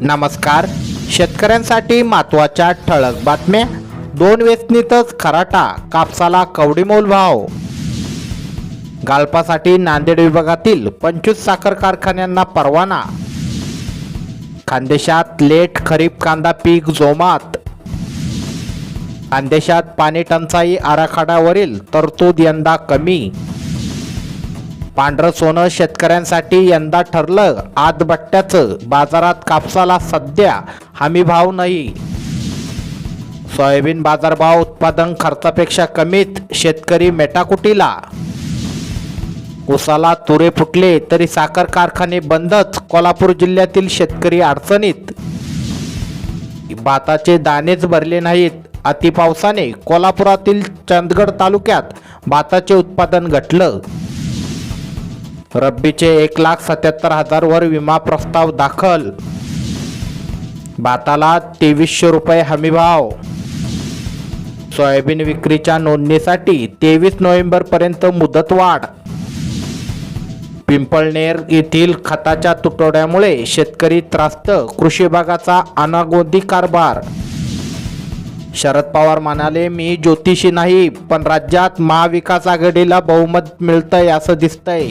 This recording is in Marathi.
नमस्कार. शेतकऱ्यांसाठी महत्त्वाच्या ठळक बातम्या. दोन वेचणीतच खराटा कापसाला कवडीमोल भाव. गाळपासाठी नांदेड विभागातील पंचवीस साखर कारखान्यांना परवाना. खानदेशात लेट खरीप कांदा पीक जोमात. खानदेशात पाणी टंचाई आराखड्यावरील तरतूद यंदा कमी. पांढरं सोनं शेतकऱ्यांसाठी यंदा ठरलं. आदबट्ट्याचं बाजारात कापसाला सध्या हमी भाव नाही. सोयाबीन बाजारभाव उत्पादन खर्चापेक्षा कमीत शेतकरी मेटाकुटीला. उसाला तुरे फुटले तरी साखर कारखाने बंदच कोल्हापूर जिल्ह्यातील शेतकरी अडचणीत. भाताचे दाणेच भरले नाहीत. अतिपावसाने कोल्हापुरातील चंदगड तालुक्यात भाताचे उत्पादन घटलं. रब्बीचे एक लाख सत्याहत्तर हजार वर विमा प्रस्ताव दाखल. भाताला तेवीसशे रुपये हमीभाव सोयाबीन विक्रीच्या नोंदणीसाठी तेवीस नोव्हेंबर पर्यंत मुदतवाढ. पिंपळनेर येथील खताच्या तुटवड्यामुळे शेतकरी त्रास्त कृषी विभागाचा अनागोंदी कारभार. शरद पवार म्हणाले मी ज्योतिषी नाही पण राज्यात महाविकास आघाडीला बहुमत मिळतंय असं दिसतंय.